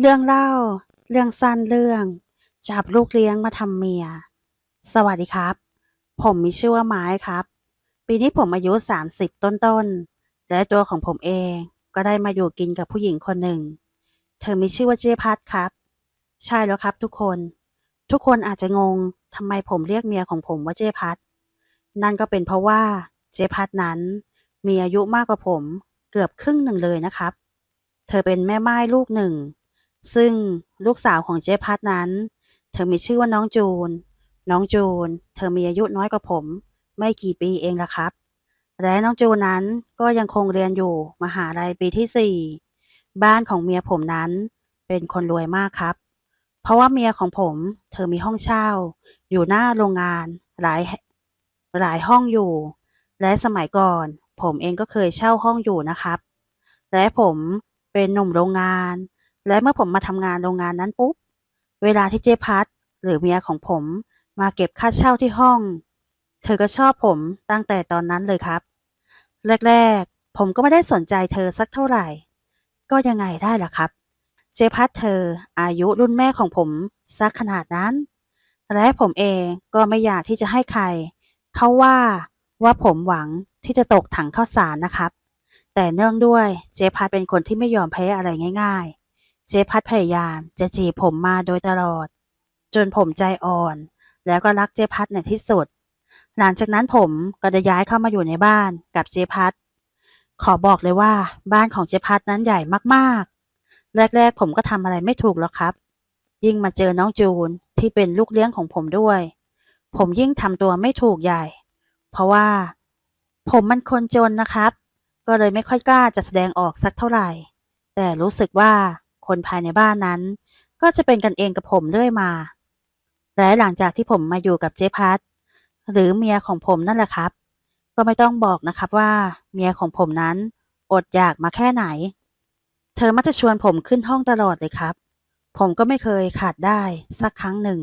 เรื่องเล่า เรื่องสั้นเรื่อง จับลูกเลี้ยงมาทำเมีย สวัสดีครับ ผมมีชื่อว่าไม้ครับ ปีนี้ผมอายุ 30 ต้นๆ และตัวของผมเองก็ได้มาอยู่กินกับผู้หญิงคนหนึ่ง เธอมีชื่อว่าเจพัดครับ ใช่แล้วครับทุกคน ทุกคนอาจจะงงทำไมผมเรียกเมียของผมว่าเจพัดนั่นก็เป็นเพราะว่าเจพัดนั้นมีอายุมากกว่าผมเกือบครึ่งหนึ่งเลยนะครับ เธอเป็นแม่ไม้ลูกหนึ่ง ซึ่งลูกสาวของเจ๊พัดนั้น เธอมีชื่อว่าน้องจูน น้องจูน เธอมีอายุน้อยกว่าผม ไม่กี่ปีเองละครับ และน้องจูนนั้นก็ยังคงเรียนอยู่มหาลัยปีที่สี่บ้านของเมียผมนั้น เป็นคนรวยมากครับ เพราะว่าเมียของผม เธอมีห้องเช่า อยู่หน้าโรงงานหลายหลายห้องอยู่ และสมัยก่อน ผมเองก็เคยเช่าห้องอยู่นะครับ และผมเป็นหนุ่มโรงงาน และเมื่อผมมาทำงานโรงงานนั้นปุ๊บ เวลาที่เจ๊พัดหรือเมียของผมมาเก็บค่าเช่าที่ห้อง เธอก็ชอบผมตั้งแต่ตอนนั้นเลยครับ แรกๆ ผมก็ไม่ได้สนใจเธอสักเท่าไหร่ ก็ยังไงได้ล่ะครับ เจ๊พัดเธออายุรุ่นแม่ของผมสักขนาดนั้น และผมเองก็ไม่อยากที่จะให้ใคร เขาว่าว่าผมหวังที่จะตกถังข้าวสารนะครับ แต่เนื่องด้วยเจ๊พัดเป็นคนที่ไม่ยอมแพ้อะไรง่าย ๆ เจ๊พัดพยายามจะจีบผมมาโดยตลอด จนผมใจอ่อน แล้วก็รักเจ๊พัดในที่สุด หลังจากนั้นผมก็จะย้ายเข้ามาอยู่ในบ้านกับเจ๊พัด ขอบอกเลยว่าบ้านของเจ๊พัดนั้นใหญ่มากๆ แรกๆ ผมก็ทำอะไรไม่ถูกหรอกครับ ยิ่งมาเจอน้องจูนที่เป็นลูกเลี้ยงของผมด้วย ผมยิ่งทำตัวไม่ถูกใหญ่ เพราะว่า ผมมันคนจนนะครับ ก็เลยไม่ค่อยกล้าจะแสดงออกสักเท่าไหร่ แต่รู้สึกว่า คนภายในบ้านนั้น ก็จะเป็นกันเองกับผมเรื่อยมา และหลังจากที่ผมมาอยู่กับเจ๊พัดหรือเมียของผมนั่นแหละครับ ก็ไม่ต้องบอกนะครับว่า เมียของผมนั้น อดอยากมาแค่ไหน เธอมักจะชวนผมขึ้นห้องตลอดเลยครับ ผมก็ไม่เคยขาดได้สักครั้งหนึ่ง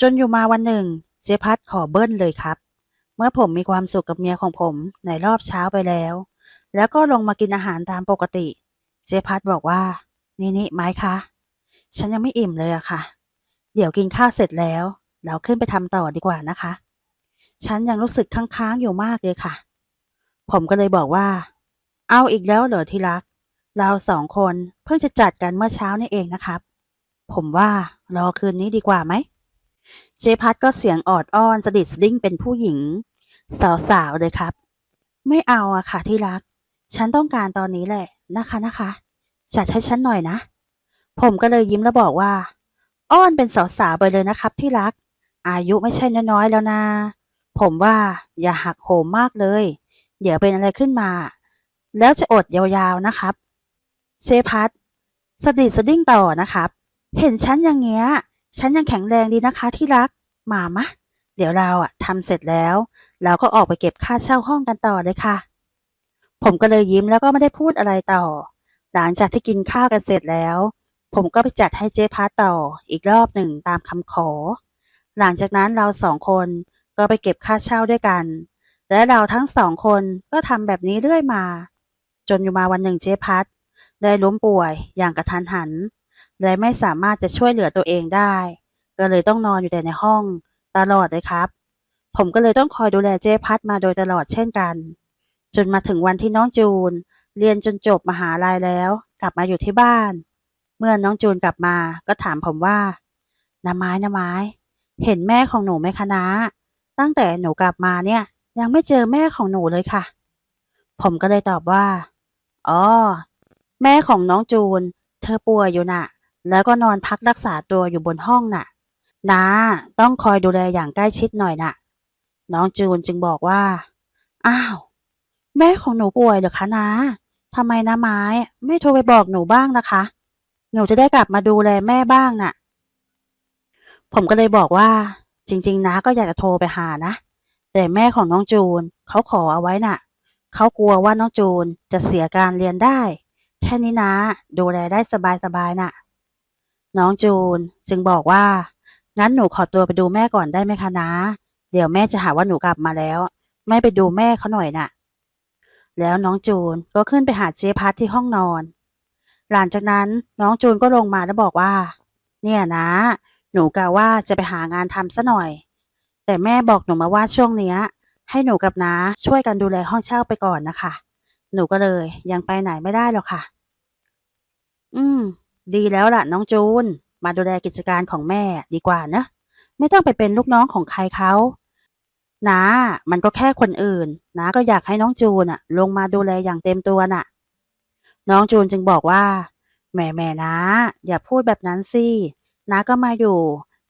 จนอยู่มาวันหนึ่ง เจ๊พัดขอเบิ้ลเลยครับ เมื่อผมมีความสุขกับเมียของผมในรอบเช้าไปแล้ว แล้วก็ลงมากินอาหารตามปกติ เจ๊พัดบอกว่า นี่นี่ไม้คะฉันยังไม่อิ่มเลยอะค่ะ เดี๋ยวกินข้าวเสร็จแล้ว เราขึ้นไปทำต่อดีกว่านะคะ ฉันยังรู้สึกค้างๆอยู่มากเลยค่ะ ผมก็เลยบอกว่า เอาอีกแล้วเหรอที่รัก เราสองคนเพิ่งจะจัดกันเมื่อเช้านี่เองนะครับ ผมว่ารอคืนนี้ดีกว่าไหม เจพัดก็เสียงออดอ้อนสดิดสดิ้งเป็นผู้หญิง สาวๆเลยครับ ไม่เอาอะค่ะที่รัก ฉันต้องการตอนนี้แหละนะคะนะคะ จัดให้ฉันหน่อยนะ ผมก็เลยยิ้มแล้วบอกว่า อ้อนเป็นสาวๆไปเลยนะครับที่รัก อายุไม่ใช่น้อยๆแล้วนะ ผมว่าอย่าหักโหมมากเลย เดี๋ยวเป็นอะไรขึ้นมา แล้วจะอดยาวๆนะครับ เชพัดสดิสดิ้งต่อนะครับ เห็นฉันอย่างเงี้ย ฉันยังแข็งแรงดีนะคะที่รัก มามะ เดี๋ยวเราอะทำเสร็จแล้ว เราก็ออกไปเก็บค่าเช่าห้องกันต่อเลยค่ะ ผมก็เลยยิ้มแล้วก็ไม่ได้พูดอะไรต่อ หลังจากที่กินข้าวกันเสร็จแล้ว ผมก็ไปจัดให้เจ๊พัดต่ออีกรอบหนึ่งตามคำขอ หลังจากนั้นเราสองคนก็ไปเก็บค่าเช่าด้วยกัน และเราทั้งสองคนก็ทำแบบนี้เรื่อยมา จนอยู่มาวันหนึ่งเจ๊พัดได้ล้มป่วยอย่างกระทันหัน และไม่สามารถจะช่วยเหลือตัวเองได้ ก็เลยต้องนอนอยู่แต่ในห้องตลอดเลยครับ ผมก็เลยต้องคอยดูแลเจ๊พัดมาโดยตลอดเช่นกัน จนมาถึงวันที่น้องจูน เรียนจนจบมหาลัยแล้ว กลับมาอยู่ที่บ้าน เมื่อน้องจูนกลับมาก็ถามผมว่าน้าไม้น้าไม้ เห็นแม่ของหนูไหมคะน้าตั้งแต่หนูกลับมาเนี่ย ยังไม่เจอแม่ของหนูเลยค่ะ ผมก็เลยตอบว่า อ๋อ แม่ของน้องจูน เธอป่วยอยู่น่ะ แล้วก็นอนพักรักษาตัวอยู่บนห้องน่ะน้าต้องคอยดูแลอย่างใกล้ชิดหน่อยน่ะ น้องจูนจึงบอกว่า อ้าว แม่ของหนูป่วยเหรอคะน้า ทำไมน้าไม้ ไม่โทรไปบอกหนูบ้างนะคะ หนูจะได้กลับมาดูแลแม่บ้างน่ะ ผมก็เลยบอกว่า จริง ๆน้าก็อยากจะโทรไปหานะ แต่แม่ของน้องจูนเขาขอเอาไว้น่ะ เขากลัวว่าน้องจูนจะเสียการเรียนได้ แค่นี้นะ ดูแลได้สบายๆน่ะ น้องจูนจึงบอกว่า งั้นหนูขอตัวไปดูแม่ก่อนได้ไหมคะนะ เดี๋ยวแม่จะหาว่าหนูกลับมาแล้วไม่ไปดูแม่เขาหน่อยน่ะ แล้วน้องจูนก็ขึ้นไปหาเจ๊พัดที่ห้องนอน หลังจากนั้นน้องจูนก็ลงมาแล้วบอกว่า เนี่ยนะ หนูกะว่าจะไปหางานทำซะหน่อย แต่แม่บอกหนูมาว่าช่วงเนี้ย ให้หนูกับน้าช่วยกันดูแลห้องเช่าไปก่อนนะคะ หนูก็เลยยังไปไหนไม่ได้หรอกค่ะ อืม ดีแล้วล่ะน้องจูน มาดูแลกิจการของแม่ดีกว่านะ ไม่ต้องไปเป็นลูกน้องของใครเขา น้ามันก็แค่คนอื่นน้าก็อยากให้น้องจูนอะลงมาดูแลอย่างเต็มตัวน่ะ น้องจูนจึงบอกว่าแม่แม่นะ อย่าพูดแบบนั้นสิน้าก็มาอยู่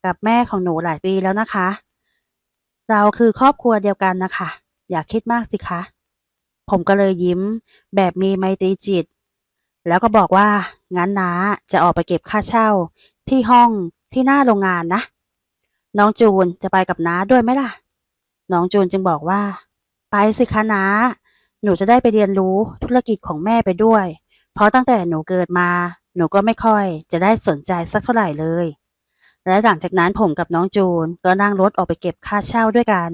กับแม่ของหนูหลายปีแล้วนะคะ เราคือครอบครัวเดียวกันนะคะ อย่าคิดมากสิคะ ผมก็เลยยิ้มแบบมีไมตรีจิต แล้วก็บอกว่า งั้นน้าจะออกไปเก็บค่าเช่า ที่ห้องที่หน้าโรงงานนะ น้องจูนจะไปกับน้าด้วยไหมล่ะ น้องจูนจึงบอกว่า ไปสิคะน้าหนูจะได้ไปเรียนรู้ธุรกิจของแม่ไปด้วย เพราะตั้งแต่หนูเกิดมา หนูก็ไม่ค่อยจะได้สนใจสักเท่าไหร่เลย และหลังจากนั้นผมกับน้องจูนก็นั่งรถออกไปเก็บค่าเช่าด้วยกัน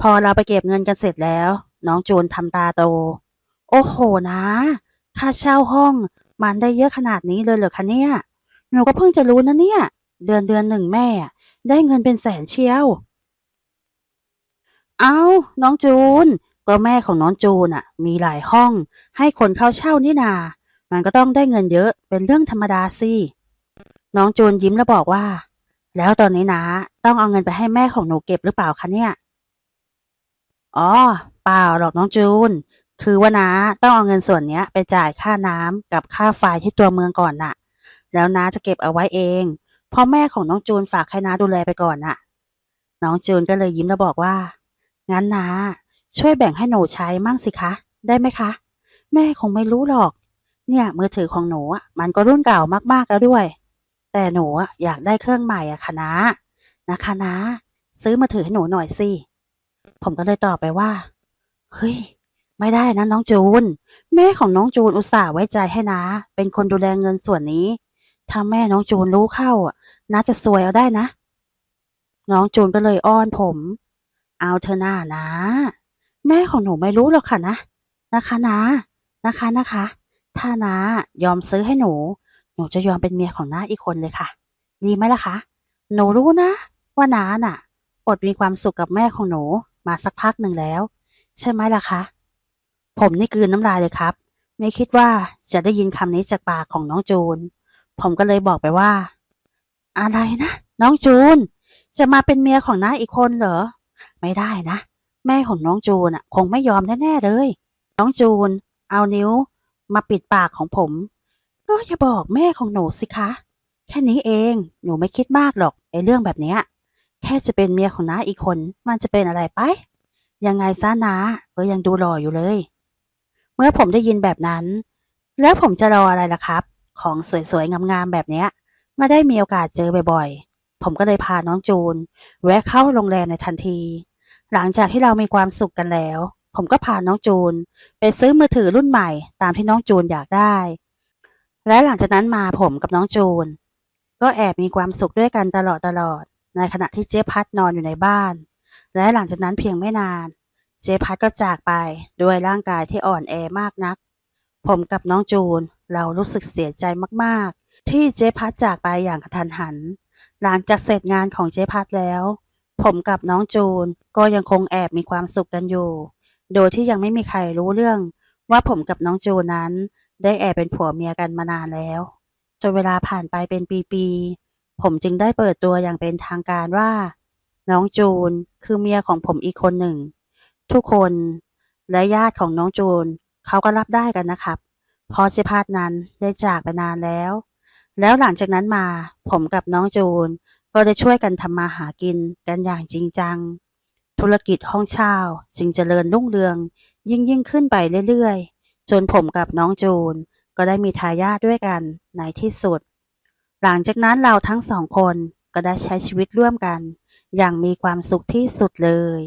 พอเราไปเก็บเงินกันเสร็จแล้ว น้องจูนทำตาโต โอ้โหนะ ค่าเช่าห้องมันได้เยอะขนาดนี้เลยเหรอคะเนี่ย หนูก็เพิ่งจะรู้นะเนี่ย เดือนเดือนหนึ่งแม่ ได้เงินเป็นแสนเชียว เอา้า น้องจูน ก็แม่ของน้องจูนอะมีหลายห้อง ให้คนเข้าเช่านี่นา มันก็ต้องได้เงินเยอะเป็นเรื่องธรรมดาสิ น้องจูนยิ้มแล้วบอกว่า แล้วตอนนี้นะ ต้องเอาเงินไปให้แม่ของหนูเก็บหรือเปล่าคะเนี่ย อ๋อ เปล่าหรอกน้องจูน คือว่านะต้องเอาเงินส่วนเนี้ย ไปจ่ายค่าน้ำกับค่าไฟที่ตัวเมืองก่อนน่ะ แล้วน้าจะเก็บเอาไว้เองเพราะแม่ของน้องจูนฝากให้น้าดูแลไปก่อนน่ะ น้องจูนก็เลยยิ้มแล้วบอกว่า งั้นนะช่วยแบ่งให้หนูใช้มั่งสิคะ ได้ไหมคะ แม่คงไม่รู้หรอก เนี่ยมือถือของหนูอะมันก็รุ่นเก่ามากๆแล้วด้วย แต่หนูอะอยากได้เครื่องใหม่อะค่ะนะนะคะนะ ซื้อมือถือให้หนูหน่อยสิผมก็เลยตอบไปว่าเฮ้ยไม่ได้นะน้องจูน แม่ของน้องจูนอุตส่าห์ไว้ใจให้นะ เป็นคนดูแลเงินส่วนนี้ถ้าแม่น้องจูนรู้เข้าอะน้าจะซวยเอาได้นะ น้องจูนก็เลยอ้อนผม เอาเธอหน้านะ แม่ของหนูไม่รู้หรอกค่ะนะ นะคะนะ นะคะนะคะ ถ้าน้ายอมซื้อให้หนู หนูจะยอมเป็นเมียของน้าอีกคนเลยค่ะ ดีไหมล่ะคะ หนูรู้นะ ว่าน้าน่ะ อดมีความสุขกับแม่ของหนูมาสักพักหนึ่งแล้ว ใช่ไหมล่ะคะ ผมนี่กืนน้ำลายเลยครับ ไม่คิดว่าจะได้ยินคำนี้จากปากของน้องจูน ผมก็เลยบอกไปว่า อะไรนะ น้องจูน จะมาเป็นเมียของน้าอีกคนเหรอ ไม่ได้นะ แม่ของน้องจูนอะ คงไม่ยอมแน่ๆเลย น้องจูน เอานิ้ว มาปิดปากของผม ก็อย่าบอกแม่ของหนูสิคะ แค่นี้เองหนูไม่คิดมากหรอกไอ้เรื่องแบบเนี้ยแค่จะเป็นเมียของน้าอีกคน มันจะเป็นอะไรไป ยังไงซะน้าก็ยังดูหล่ออยู่เลย เมื่อผมได้ยินแบบนั้น แล้วผมจะรออะไรล่ะครับ ของสวยๆงามๆแบบเนี้ยไม่ได้มีโอกาสเจอบ่อยๆ ผมก็เลยพาน้องจูน แวะเข้าโรงแรมในทันที หลังจากที่เรามีความสุขกันแล้ว ผมก็พาน้องจูน ไปซื้อมือถือรุ่นใหม่ตามที่น้องจูนอยากได้ และหลังจากนั้นมาผมกับน้องจูน ก็แอบมีความสุขด้วยกันตลอดตลอดๆในขณะที่เจ๊พัดนอนอยู่ในบ้าน และหลังจากนั้นเพียงไม่นาน เจ๊พัดก็จากไปด้วยร่างกายที่อ่อนแอมากนัก ผมกับน้องจูนเรารู้สึกเสียใจมากๆ ที่เจ๊พัดจากไปอย่างกระทันหัน หลังจากเสร็จงานของเจ๊พัดแล้ว ผมกับน้องจูนก็ยังคงแอบมีความสุขกันอยู่ โดยที่ยังไม่มีใครรู้เรื่อง ว่าผมกับน้องจูนนั้น ได้แอบเป็นผัวเมียกันมานานแล้ว จนเวลาผ่านไปเป็นปีๆ ผมจึงได้เปิดตัวอย่างเป็นทางการว่า น้องจูนคือเมียของผมอีกคนหนึ่ง ทุกคนและญาติของน้องจูนเขาก็รับได้กันนะครับ เพราะเจพาดนั้นได้จากไปนานแล้ว แล้วหลังจากนั้นมาผมกับน้องจูน ก็ได้ช่วยกันทำมาหากินกันอย่างจริงจัง ธุรกิจห้องเช่าจึงเจริญรุ่งเรืองยิ่งยิ่งขึ้นไปเรื่อยๆ จนผมกับน้องจูน ก็ได้มีทายาทด้วยกันในที่สุด หลังจากนั้นเราทั้งสองคนก็ได้ใช้ชีวิตร่วมกัน อย่างมีความสุขที่สุดเลย